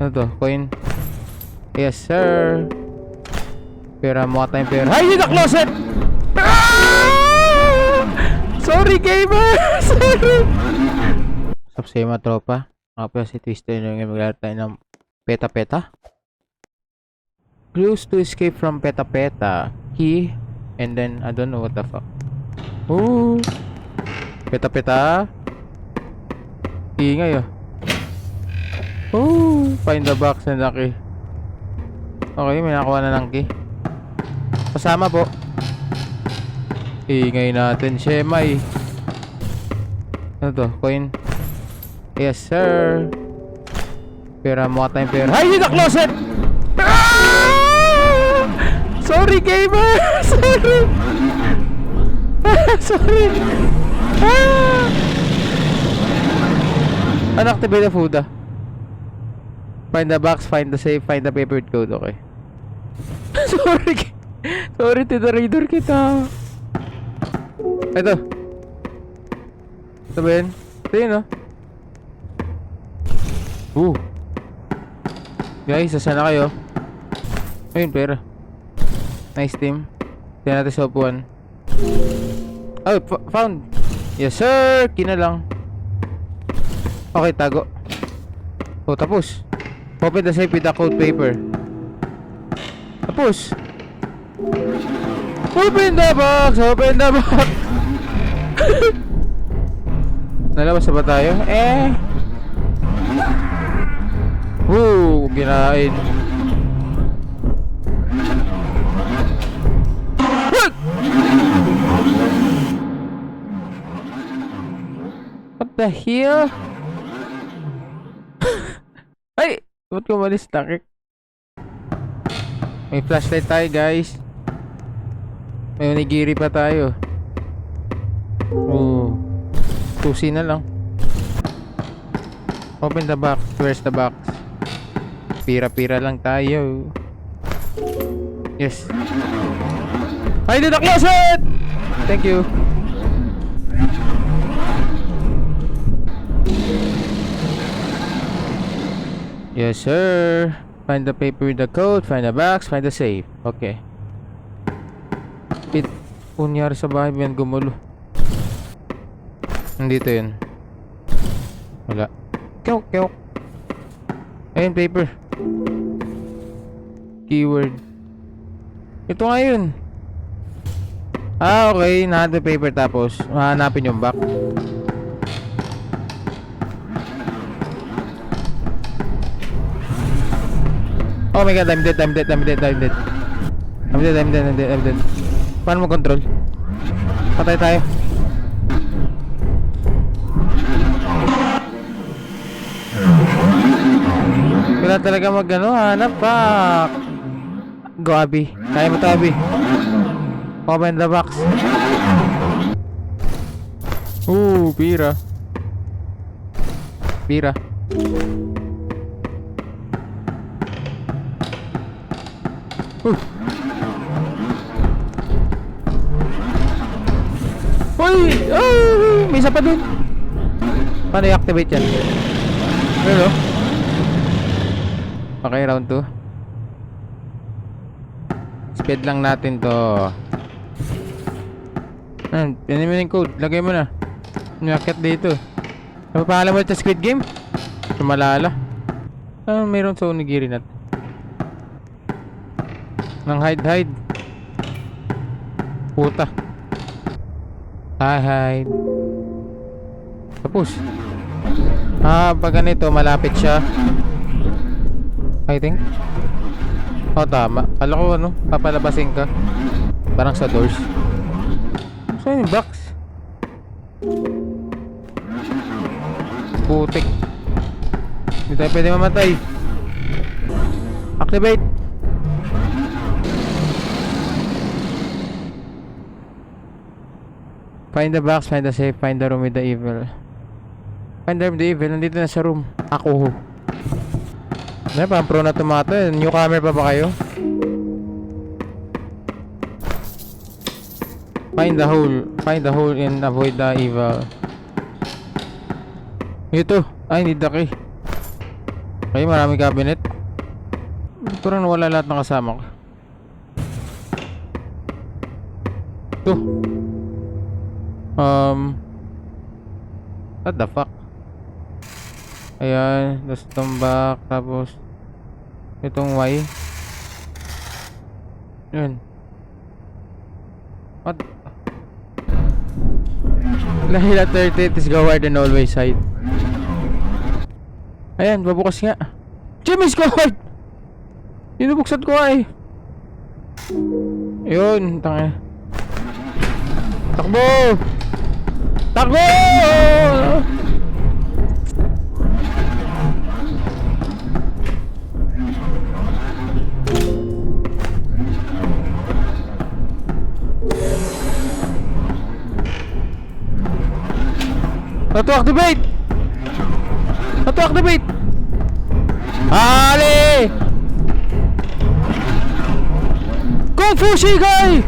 Ano to? Coin? Yes, sir. Pera, mukha tayong pera. Ay, yun na closet! Ah! Sorry, gamer! Sorry! Stop sa'yo mga tropa. Mga si Twister yung maglalaro tayo ng peta-peta. Clues to escape from peta-peta. Key. And then, I don't know what the fuck. Ooh. Peta-peta. Ingay ah. Oh, find the box na laki. Okay, may nakuha na ng key. Kasama po. Ingay natin, Shemay. Ano to? Coin? Yes, sir. Pera, mukha tayong pera. Ay, yun closet! Ah! Sorry, gamer! Sorry! Sorry! Ah! Unactivate the food ah. Find the box, find the safe, find the paper code, okay. Sorry. Sorry, tinarider kita. Ito. Ito ba yun? Ito yun, oh. Uh. Guys, saan na kayo? Ayun, pera. Nice team. Tignan natin sa upuan. Oh, found. Yes, sir. Kina lang. Okay, tago. Oh, tapos. Open the safe with the code paper. Tapos. Open the box! Open the box! Nalabas na ba tayo? Eh. Woo! Ginain. What? What the hell? Ay! Ba't ko malis takik? May flashlight tayo guys. May onigiri pa tayo. Oh. Susi na lang. Open the box. Where's the box? Pira-pira lang tayo. Yes. I did the closet! Thank you. Yes, sir. Find the paper with the code, find the box, find the safe. Okay. Pit, kunyari sa bahay yan gumulo. Nandito yun. Wala. Kyok, kyok. Ayun, paper. Keyword. Ito nga yun. Ah, okay. Nahado paper tapos mahanapin yung back. Oh my god, I'm dead, I'm dead, I'm dead, I'm dead. I'm dead, I'm dead, I'm dead, I'm dead. Paano mo control? Patay tayo. Wala talaga mag ano, hanap pa. Go Abby. Kaya mo to Abby. Open the box. Ooh, pira. Pira. Uy! Oh! May isa pa dun. Paano i-activate yan? Pero, Okay, round 2. Speed lang natin to. Yan, yan mo yung code. Lagay mo na. Nakakit dito. Ano pa pangalan mo sa Squid Game? Sumalala. Ah, mayroon sa onigiri natin. Nang hide hide. Puta. Hi hide. Tapos. Ah, pag ganito malapit siya. I think. Oh, tama. Kala ko ano, papalabasin ka. Parang sa doors. Saan yung box? Putik. Hindi tayo pwede mamatay. Activate. Find the box, find the safe, find the room with the evil. Find the room with the evil. Nandito na sa room. Ako. Ano, parang pro na tomato. eh. Newcomer pa ba kayo? Find the hole. Find the hole and avoid the evil. Ito. Ay, need the key. Okay, maraming cabinet. Parang nawala lahat ng kasama ko. Ito. Um. What the fuck? Ayan, tapos tumbak, tapos itong Y. Yun. What? Lahila 30 is Goward and always side. Ayan, babukas nga. Jimmy's Goward! Inubuksan ko ay. Yun, tanga. Takbo! Takbo! How to activate? How to activate? Ali! Kung Fu Shigai!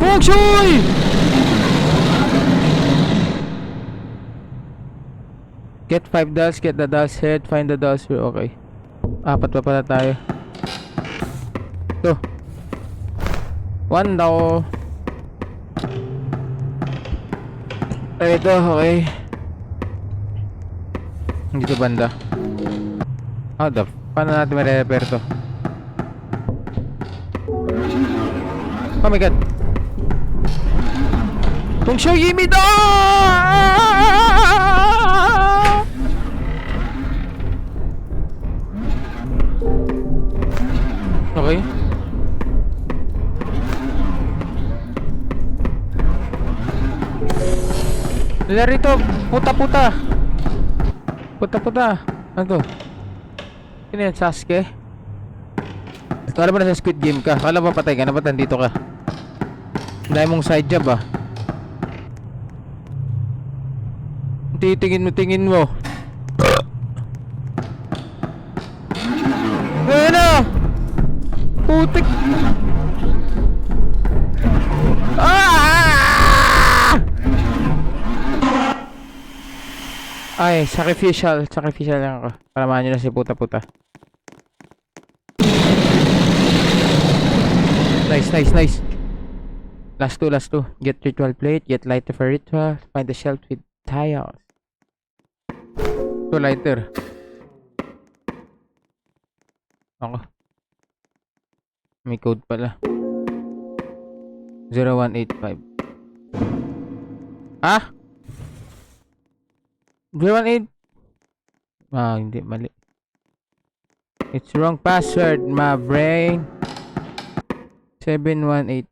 Feng Shui! Get 5 dolls, get the doll's head, find the doll's ear. Okay. Apat pa pala tayo. Ito. One daw. Ito, okay. Dito banda. How the f- Paano natin ma-repair to? Oh my god. Kung siya yimi do! Okay. Dala rito, puta-puta. Puta-puta. Ano to? Sino yan, Sasuke? Kala mo na sa Squid Game ka. Kala mo patay ka na ba't nandito ka? Ang dami mong side job ah. Titingin mo, tingin mo. Ay, sacrificial. Sacrificial lang ako. Palamahan nyo na si puta-puta. Nice, nice, nice. Last two, last two. Get ritual plate, get lighter for ritual, find the shelf with tiles. Two lighter. Ako. May code pala. 0185. Ah? 018 Ah, hindi mali. It's wrong password, my brain. 7181.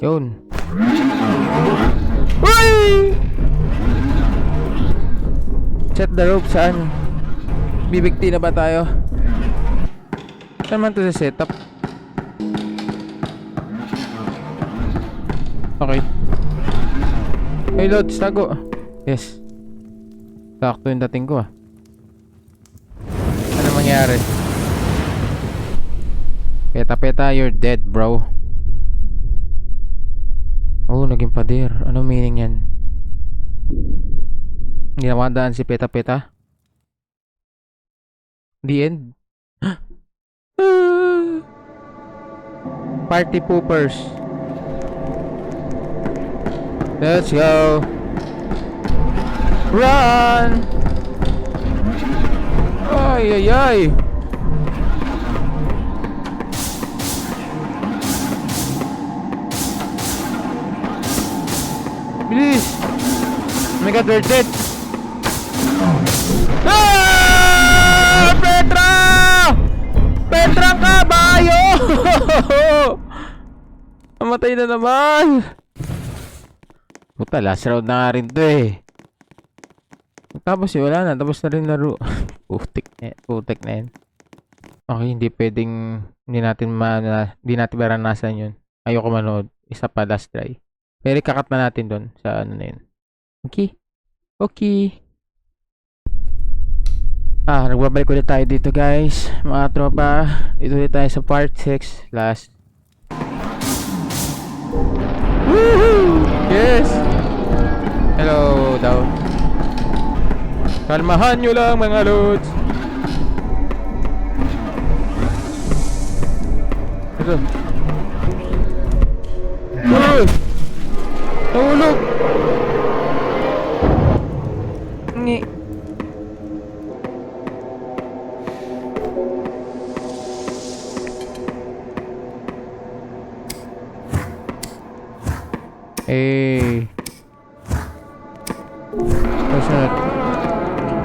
Yun. Uy! Set the rope saan? Bibigti na ba tayo? Saan man to sa setup? Okay. Hey Lods, tago. Yes. Sakto yung dating ko ah. Ano mangyari? Peta peta, you're dead bro. Oh, naging pader. Ano meaning yan? Hindi si Peta Peta? The end? Party poopers. Let's go. Run! Ay, ay, ay. Bilis! Oh we're dead! Ah! Petra! Petra kabayo! Namatay na naman! Puta, last round na nga rin to eh. Tapos eh, wala na. Tapos na rin laro. putik na, putik na yan. Okay, hindi pwedeng hindi natin ma hindi natin maranasan yun. Ayoko manood. Isa pa last try. Pero kakat na natin doon sa ano na yun. Okay. Okay. Ah, nagbabalik ulit tayo dito guys. Mga tropa. Dito ulit tayo sa part 6. Last. Woohoo! Yes! Kalmahan nyo lang mga lods. Ito. Uy!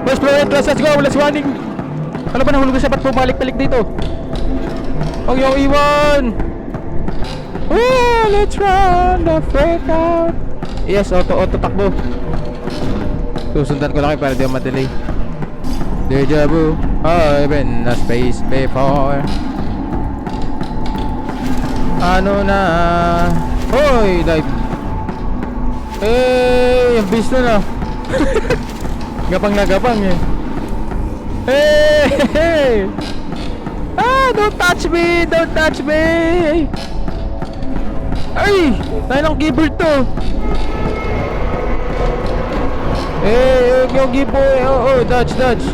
Boss, Florent, let's, let's go! Let's running! Ano ba nahulog sa ba't bumalik-balik dito? Huwag yung iwan! Oh, let's run the freak out! Yes, auto, auto takbo. Susundan ko lang kayo para di ako madelay. Deja vu, I've been a space before. Ano na? Hoy, live. Eh, yung beast na na. gapang na gapang eh. Hey, hey! Ah, don't touch me! Don't touch me! Ay! Tayo ng keyboard to! Eh, yung keyboard! Oh, oh, dodge, dodge!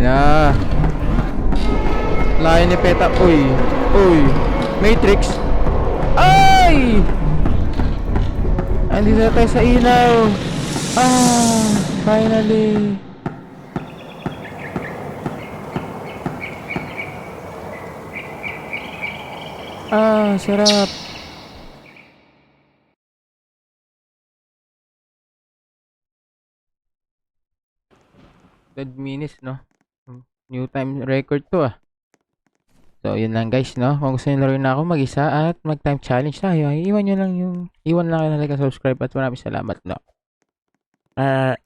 Yan na! Layo ni Peta. Uy! Uy! Matrix! Ay! Andito na tayo sa ilaw! Ah! Finally! Ah, sarap. Dead minutes, no? New time record to ah. So, yun lang guys, no? Kung gusto nyo laruin na ako mag-isa at mag-time challenge tayo, ay iwan nyo lang yung, iwan lang at subscribe at maraming salamat, no? Ah,